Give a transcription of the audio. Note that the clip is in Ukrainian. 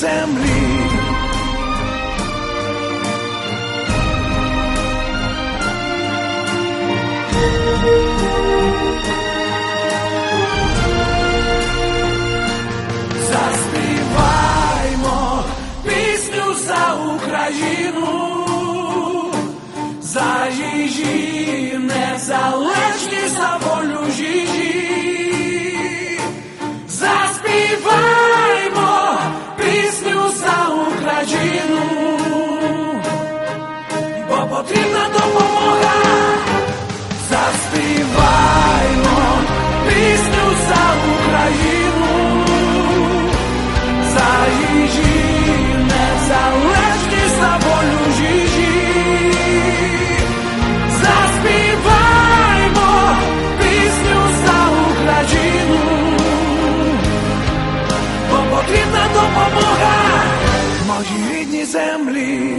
Землі. Заспіваймо пісню за Україну, за її незалежність, за волю потрібна допомога. Заспіваймо пісню за Україну, за її незалежність, за волю її. Заспіваймо пісню за Україну, бо потрібна допомога моїй рідній землі.